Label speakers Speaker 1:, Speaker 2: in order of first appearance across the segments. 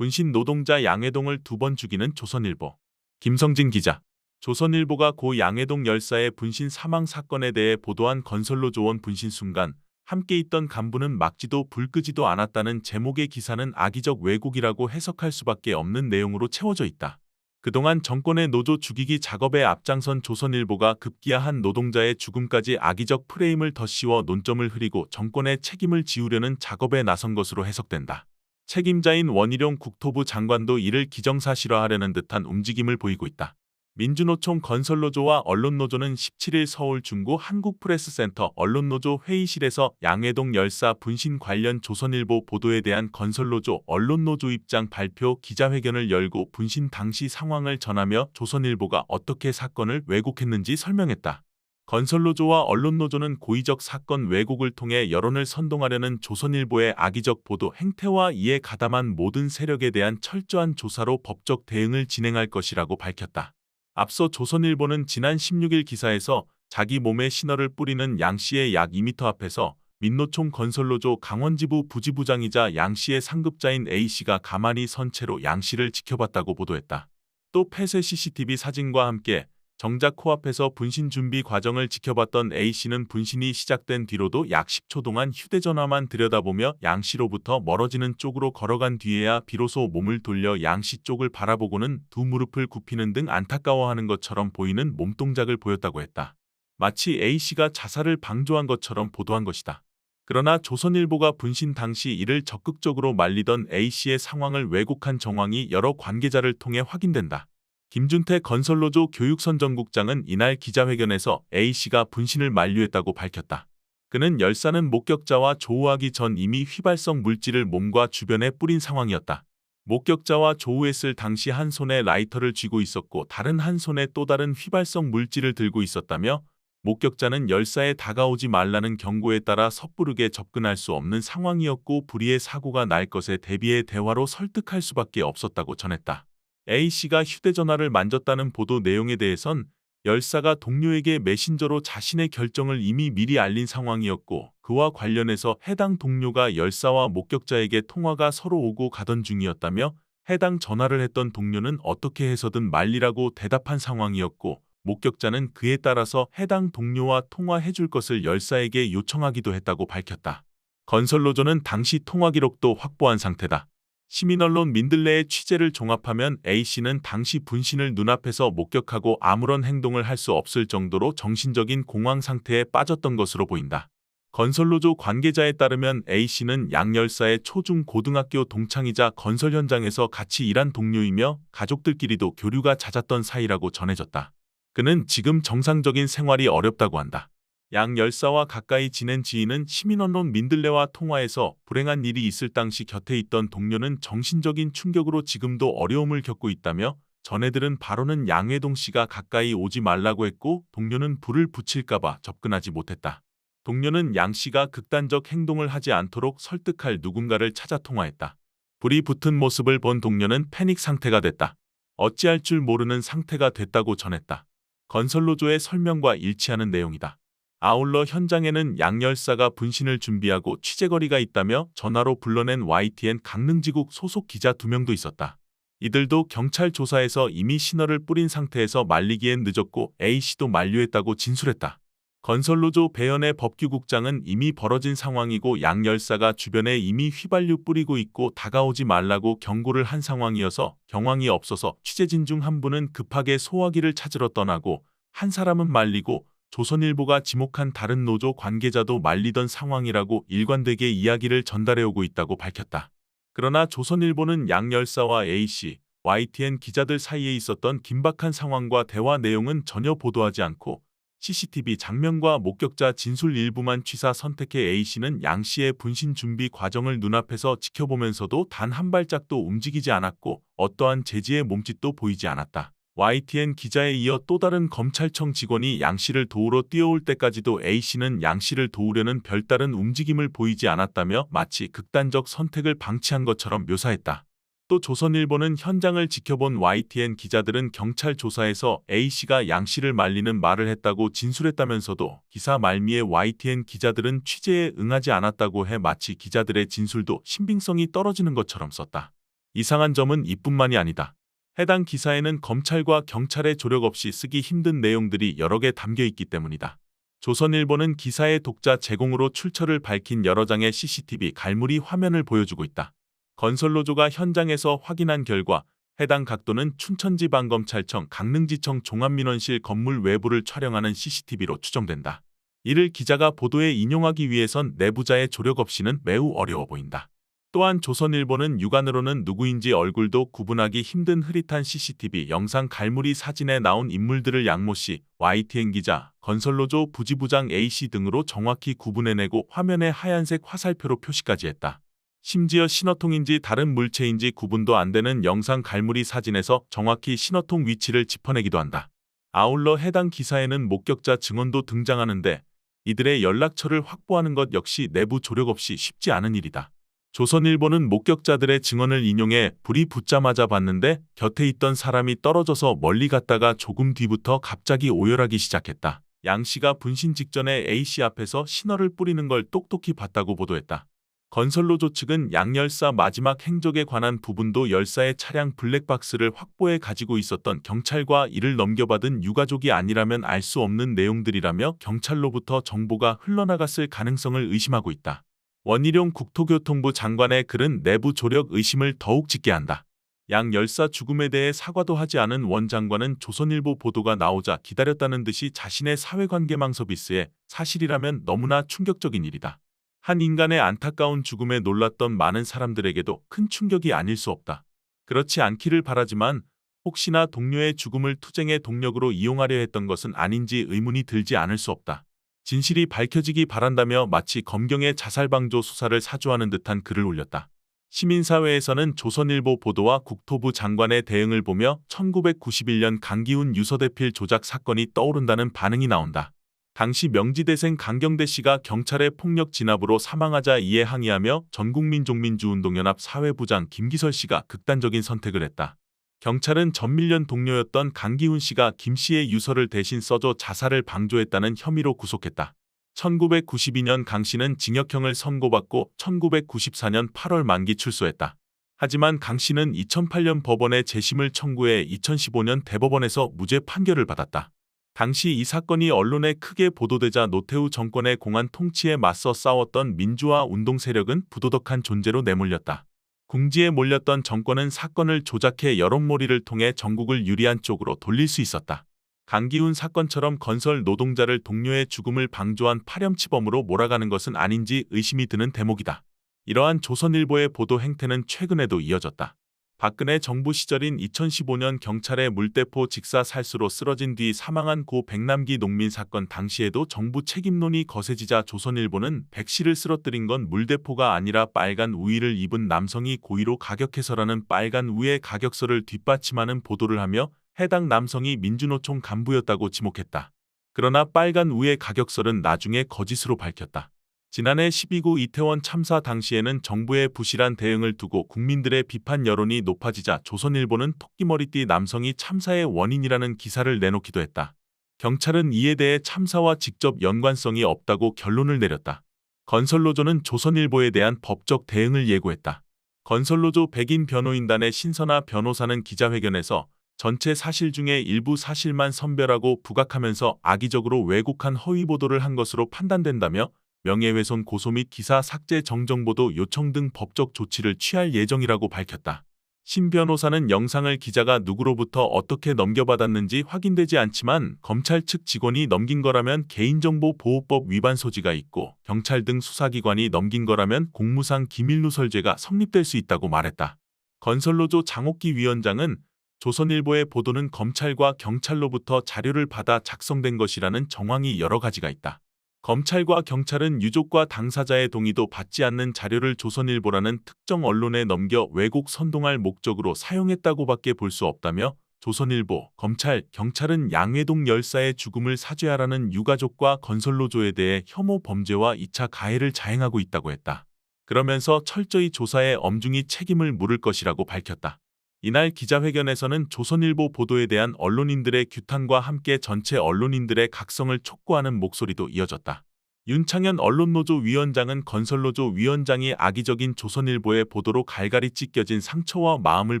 Speaker 1: 분신 노동자 양해동을 두 번 죽이는 조선일보. 김성진 기자. 조선일보가 고 양해동 열사의 분신 사망 사건에 대해 보도한 건설로 조원 분신 순간 함께 있던 간부는 막지도 불 끄지도 않았다는 제목의 기사는 악의적 왜곡이라고 해석할 수밖에 없는 내용으로 채워져 있다. 그동안 정권의 노조 죽이기 작업에 앞장선 조선일보가 급기야 한 노동자의 죽음까지 악의적 프레임을 덧씌워 논점을 흐리고 정권의 책임을 지우려는 작업에 나선 것으로 해석된다. 책임자인 원희룡 국토부 장관도 이를 기정사실화하려는 듯한 움직임을 보이고 있다. 민주노총 건설노조와 언론노조는 17일 서울 중구 한국프레스센터 언론노조 회의실에서 양해동 열사 분신 관련 조선일보 보도에 대한 건설노조 언론노조 입장 발표 기자회견을 열고 분신 당시 상황을 전하며 조선일보가 어떻게 사건을 왜곡했는지 설명했다. 건설노조와 언론노조는 고의적 사건 왜곡을 통해 여론을 선동하려는 조선일보의 악의적 보도 행태와 이에 가담한 모든 세력에 대한 철저한 조사로 법적 대응을 진행할 것이라고 밝혔다. 앞서 조선일보는 지난 16일 기사에서 자기 몸에 신호를 뿌리는 양 씨의 약 2m 앞에서 민노총 건설노조 강원지부 부지부장이자 양 씨의 상급자인 A 씨가 가만히 선 채로 양 씨를 지켜봤다고 보도했다. 또 폐쇄 CCTV 사진과 함께 정작 코앞에서 분신 준비 과정을 지켜봤던 A 씨는 분신이 시작된 뒤로도 약 10초 동안 휴대전화만 들여다보며 양 씨로부터 멀어지는 쪽으로 걸어간 뒤에야 비로소 몸을 돌려 양씨 쪽을 바라보고는 두 무릎을 굽히는 등 안타까워하는 것처럼 보이는 몸동작을 보였다고 했다. 마치 A 씨가 자살을 방조한 것처럼 보도한 것이다. 그러나 조선일보가 분신 당시 이를 적극적으로 말리던 A 씨의 상황을 왜곡한 정황이 여러 관계자를 통해 확인된다. 김준태 건설노조 교육선정국장은 이날 기자회견에서 A씨가 분신을 만류했다고 밝혔다. 그는 열사는 목격자와 조우하기 전 이미 휘발성 물질을 몸과 주변에 뿌린 상황이었다. 목격자와 조우했을 당시 한 손에 라이터를 쥐고 있었고 다른 한 손에 또 다른 휘발성 물질을 들고 있었다며 목격자는 열사에 다가오지 말라는 경고에 따라 섣부르게 접근할 수 없는 상황이었고 불의의 사고가 날 것에 대비해 대화로 설득할 수밖에 없었다고 전했다. A씨가 휴대전화를 만졌다는 보도 내용에 대해선 열사가 동료에게 메신저로 자신의 결정을 이미 미리 알린 상황이었고 그와 관련해서 해당 동료가 열사와 목격자에게 통화가 서로 오고 가던 중이었다며 해당 전화를 했던 동료는 어떻게 해서든 말리라고 대답한 상황이었고 목격자는 그에 따라서 해당 동료와 통화해 줄 것을 열사에게 요청하기도 했다고 밝혔다. 건설노조는 당시 통화 기록도 확보한 상태다. 시민언론 민들레의 취재를 종합하면 A씨는 당시 분신을 눈앞에서 목격하고 아무런 행동을 할 수 없을 정도로 정신적인 공황 상태에 빠졌던 것으로 보인다. 건설노조 관계자에 따르면 A씨는 양 열사의 초중 고등학교 동창이자 건설 현장에서 같이 일한 동료이며 가족들끼리도 교류가 잦았던 사이라고 전해졌다. 그는 지금 정상적인 생활이 어렵다고 한다. 양 열사와 가까이 지낸 지인은 시민언론 민들레와 통화에서 불행한 일이 있을 당시 곁에 있던 동료는 정신적인 충격으로 지금도 어려움을 겪고 있다며 전해들은 바로는 양회동 씨가 가까이 오지 말라고 했고 동료는 불을 붙일까봐 접근하지 못했다. 동료는 양 씨가 극단적 행동을 하지 않도록 설득할 누군가를 찾아 통화했다. 불이 붙은 모습을 본 동료는 패닉 상태가 됐다. 어찌할 줄 모르는 상태가 됐다고 전했다. 건설노조의 설명과 일치하는 내용이다. 아울러 현장에는 양 열사가 분신을 준비하고 취재거리가 있다며 전화로 불러낸 YTN 강릉지국 소속 기자 두 명도 있었다. 이들도 경찰 조사에서 이미 신호를 뿌린 상태에서 말리기엔 늦었고 A씨도 만류했다고 진술했다. 건설노조 배현의 법규국장은 이미 벌어진 상황이고 양 열사가 주변에 이미 휘발유 뿌리고 있고 다가오지 말라고 경고를 한 상황이어서 경황이 없어서 취재진 중 한 분은 급하게 소화기를 찾으러 떠나고 한 사람은 말리고 조선일보가 지목한 다른 노조 관계자도 말리던 상황이라고 일관되게 이야기를 전달해오고 있다고 밝혔다. 그러나 조선일보는 양 열사와 A씨, YTN 기자들 사이에 있었던 긴박한 상황과 대화 내용은 전혀 보도하지 않고 CCTV 장면과 목격자 진술 일부만 취사 선택해 A씨는 양 씨의 분신 준비 과정을 눈앞에서 지켜보면서도 단 한 발짝도 움직이지 않았고 어떠한 제지의 몸짓도 보이지 않았다. YTN 기자에 이어 또 다른 검찰청 직원이 양 씨를 도우러 뛰어올 때까지도 A 씨는 양 씨를 도우려는 별다른 움직임을 보이지 않았다며 마치 극단적 선택을 방치한 것처럼 묘사했다. 또 조선일보는 현장을 지켜본 YTN 기자들은 경찰 조사에서 A 씨가 양 씨를 말리는 말을 했다고 진술했다면서도 기사 말미에 YTN 기자들은 취재에 응하지 않았다고 해 마치 기자들의 진술도 신빙성이 떨어지는 것처럼 썼다. 이상한 점은 이뿐만이 아니다. 해당 기사에는 검찰과 경찰의 조력 없이 쓰기 힘든 내용들이 여러 개 담겨 있기 때문이다. 조선일보는 기사의 독자 제공으로 출처를 밝힌 여러 장의 CCTV 갈무리 화면을 보여주고 있다. 건설노조가 현장에서 확인한 결과 해당 각도는 춘천지방검찰청 강릉지청 종합민원실 건물 외부를 촬영하는 CCTV로 추정된다. 이를 기자가 보도에 인용하기 위해선 내부자의 조력 없이는 매우 어려워 보인다. 또한 조선일보는 육안으로는 누구인지 얼굴도 구분하기 힘든 흐릿한 CCTV 영상 갈무리 사진에 나온 인물들을 양모 씨, YTN 기자, 건설노조 부지부장 A씨 등으로 정확히 구분해내고 화면에 하얀색 화살표로 표시까지 했다. 심지어 신호통인지 다른 물체인지 구분도 안 되는 영상 갈무리 사진에서 정확히 신호통 위치를 짚어내기도 한다. 아울러 해당 기사에는 목격자 증언도 등장하는데 이들의 연락처를 확보하는 것 역시 내부 조력 없이 쉽지 않은 일이다. 조선일보는 목격자들의 증언을 인용해 불이 붙자마자 봤는데 곁에 있던 사람이 떨어져서 멀리 갔다가 조금 뒤부터 갑자기 오열하기 시작했다. 양 씨가 분신 직전에 A 씨 앞에서 신호를 뿌리는 걸 똑똑히 봤다고 보도했다. 건설노조 측은 양열사 마지막 행적에 관한 부분도 열사의 차량 블랙박스를 확보해 가지고 있었던 경찰과 이를 넘겨받은 유가족이 아니라면 알 수 없는 내용들이라며 경찰로부터 정보가 흘러나갔을 가능성을 의심하고 있다. 원희룡 국토교통부 장관의 글은 내부 조력 의심을 더욱 짙게 한다. 양 열사 죽음에 대해 사과도 하지 않은 원 장관은 조선일보 보도가 나오자 기다렸다는 듯이 자신의 사회관계망 서비스에 사실이라면 너무나 충격적인 일이다. 한 인간의 안타까운 죽음에 놀랐던 많은 사람들에게도 큰 충격이 아닐 수 없다. 그렇지 않기를 바라지만 혹시나 동료의 죽음을 투쟁의 동력으로 이용하려 했던 것은 아닌지 의문이 들지 않을 수 없다. 진실이 밝혀지기 바란다며 마치 검경의 자살방조 수사를 사주하는 듯한 글을 올렸다. 시민사회에서는 조선일보 보도와 국토부 장관의 대응을 보며 1991년 강기훈 유서대필 조작 사건이 떠오른다는 반응이 나온다. 당시 명지대생 강경대 씨가 경찰의 폭력 진압으로 사망하자 이에 항의하며 전국민 종민주운동연합 사회부장 김기설 씨가 극단적인 선택을 했다. 경찰은 전밀련 동료였던 강기훈 씨가 김 씨의 유서를 대신 써줘 자살을 방조했다는 혐의로 구속했다. 1992년 강 씨는 징역형을 선고받고 1994년 8월 만기 출소했다. 하지만 강 씨는 2008년 법원에 재심을 청구해 2015년 대법원에서 무죄 판결을 받았다. 당시 이 사건이 언론에 크게 보도되자 노태우 정권의 공안 통치에 맞서 싸웠던 민주화 운동 세력은 부도덕한 존재로 내몰렸다. 궁지에 몰렸던 정권은 사건을 조작해 여론몰이를 통해 전국을 유리한 쪽으로 돌릴 수 있었다. 강기훈 사건처럼 건설 노동자를 동료의 죽음을 방조한 파렴치범으로 몰아가는 것은 아닌지 의심이 드는 대목이다. 이러한 조선일보의 보도 행태는 최근에도 이어졌다. 박근혜 정부 시절인 2015년 경찰의 물대포 직사 살수로 쓰러진 뒤 사망한 고 백남기 농민 사건 당시에도 정부 책임론이 거세지자 조선일보는 백 씨를 쓰러뜨린 건 물대포가 아니라 빨간 우의를 입은 남성이 고의로 가격해서라는 빨간 우의 가격서를 뒷받침하는 보도를 하며 해당 남성이 민주노총 간부였다고 지목했다. 그러나 빨간 우의 가격설은 나중에 거짓으로 밝혔다. 지난해 12구 이태원 참사 당시에는 정부의 부실한 대응을 두고 국민들의 비판 여론이 높아지자 조선일보는 토끼머리띠 남성이 참사의 원인이라는 기사를 내놓기도 했다. 경찰은 이에 대해 참사와 직접 연관성이 없다고 결론을 내렸다. 건설노조는 조선일보에 대한 법적 대응을 예고했다. 건설노조 백인 변호인단의 신선아 변호사는 기자회견에서 전체 사실 중에 일부 사실만 선별하고 부각하면서 악의적으로 왜곡한 허위 보도를 한 것으로 판단된다며 명예훼손 고소 및 기사 삭제 정정보도 요청 등 법적 조치를 취할 예정이라고 밝혔다. 신 변호사는 영상을 기자가 누구로부터 어떻게 넘겨받았는지 확인되지 않지만 검찰 측 직원이 넘긴 거라면 개인정보 보호법 위반 소지가 있고 경찰 등 수사기관이 넘긴 거라면 공무상 기밀누설죄가 성립될 수 있다고 말했다. 건설노조 장옥기 위원장은 조선일보의 보도는 검찰과 경찰로부터 자료를 받아 작성된 것이라는 정황이 여러 가지가 있다. 검찰과 경찰은 유족과 당사자의 동의도 받지 않는 자료를 조선일보라는 특정 언론에 넘겨 왜곡 선동할 목적으로 사용했다고밖에 볼 수 없다며 조선일보, 검찰, 경찰은 양회동 열사의 죽음을 사죄하라는 유가족과 건설노조에 대해 혐오 범죄와 2차 가해를 자행하고 있다고 했다. 그러면서 철저히 조사에 엄중히 책임을 물을 것이라고 밝혔다. 이날 기자회견에서는 조선일보 보도에 대한 언론인들의 규탄과 함께 전체 언론인들의 각성을 촉구하는 목소리도 이어졌다. 윤창현 언론노조 위원장은 건설노조 위원장이 악의적인 조선일보의 보도로 갈갈이 찢겨진 상처와 마음을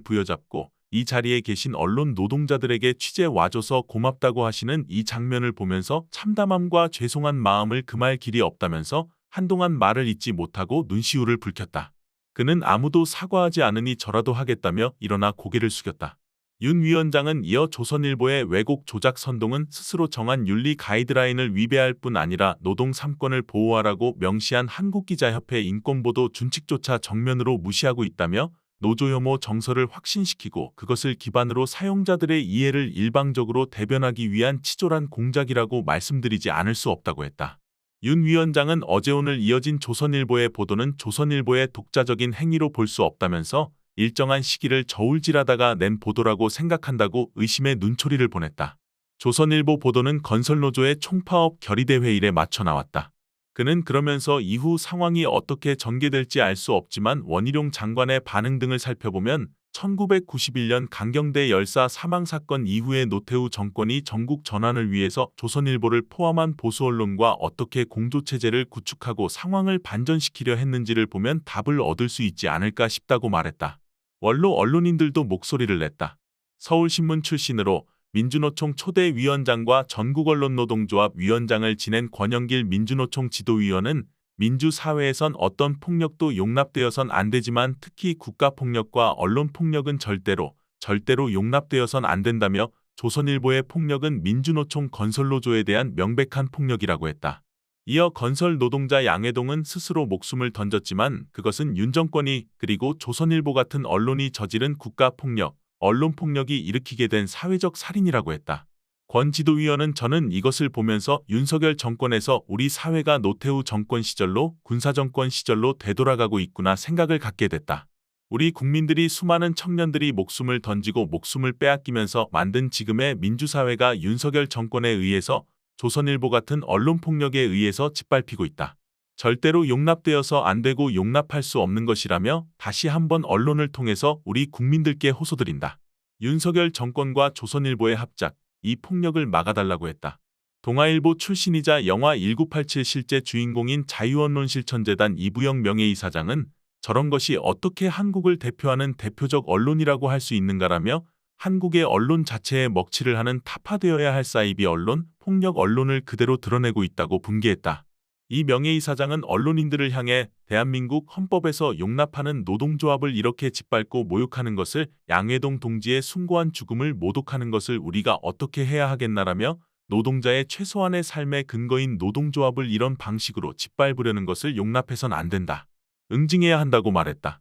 Speaker 1: 부여잡고 이 자리에 계신 언론 노동자들에게 취재 와줘서 고맙다고 하시는 이 장면을 보면서 참담함과 죄송한 마음을 금할 길이 없다면서 한동안 말을 잇지 못하고 눈시울을 붉혔다. 그는 아무도 사과하지 않으니 저라도 하겠다며 일어나 고개를 숙였다. 윤 위원장은 이어 조선일보의 왜곡 조작 선동은 스스로 정한 윤리 가이드라인을 위배할 뿐 아니라 노동 3권을 보호하라고 명시한 한국기자협회 인권보도 준칙조차 정면으로 무시하고 있다며 노조 혐오 정서를 확신시키고 그것을 기반으로 사용자들의 이해를 일방적으로 대변하기 위한 치졸한 공작이라고 말씀드리지 않을 수 없다고 했다. 윤 위원장은 어제 오늘 이어진 조선일보의 보도는 조선일보의 독자적인 행위로 볼 수 없다면서 일정한 시기를 저울질하다가 낸 보도라고 생각한다고 의심의 눈초리를 보냈다. 조선일보 보도는 건설노조의 총파업 결의대 회의에 맞춰 나왔다. 그는 그러면서 이후 상황이 어떻게 전개될지 알 수 없지만 원희룡 장관의 반응 등을 살펴보면 1991년 강경대 열사 사망 사건 이후의 노태우 정권이 전국 전환을 위해서 조선일보를 포함한 보수 언론과 어떻게 공조체제를 구축하고 상황을 반전시키려 했는지를 보면 답을 얻을 수 있지 않을까 싶다고 말했다. 원로 언론인들도 목소리를 냈다. 서울신문 출신으로 민주노총 초대 위원장과 전국언론노동조합 위원장을 지낸 권영길 민주노총 지도위원은 민주사회에선 어떤 폭력도 용납되어선 안 되지만 특히 국가폭력과 언론폭력은 절대로 절대로 용납되어선 안 된다며 조선일보의 폭력은 민주노총 건설노조에 대한 명백한 폭력이라고 했다. 이어 건설 노동자 양해동은 스스로 목숨을 던졌지만 그것은 윤 정권이 그리고 조선일보 같은 언론이 저지른 국가폭력, 언론폭력이 일으키게 된 사회적 살인이라고 했다. 권 지도위원은 저는 이것을 보면서 윤석열 정권에서 우리 사회가 노태우 정권 시절로 군사정권 시절로 되돌아가고 있구나 생각을 갖게 됐다. 우리 국민들이 수많은 청년들이 목숨을 던지고 목숨을 빼앗기면서 만든 지금의 민주사회가 윤석열 정권에 의해서 조선일보 같은 언론폭력에 의해서 짓밟히고 있다. 절대로 용납되어서 안 되고 용납할 수 없는 것이라며 다시 한번 언론을 통해서 우리 국민들께 호소드린다. 윤석열 정권과 조선일보의 합작, 이 폭력을 막아달라고 했다. 동아일보 출신이자 영화 1987 실제 주인공인 자유언론 실천재단 이부영 명예이사장은 저런 것이 어떻게 한국을 대표하는 대표적 언론이라고 할 수 있는가라며 한국의 언론 자체에 먹칠을 하는 타파되어야 할 사이비 언론, 폭력 언론을 그대로 드러내고 있다고 분개했다. 이 명예이사장은 언론인들을 향해 대한민국 헌법에서 용납하는 노동조합을 이렇게 짓밟고 모욕하는 것을 양해동 동지의 숭고한 죽음을 모독하는 것을 우리가 어떻게 해야 하겠나라며 노동자의 최소한의 삶의 근거인 노동조합을 이런 방식으로 짓밟으려는 것을 용납해선 안 된다. 응징해야 한다고 말했다.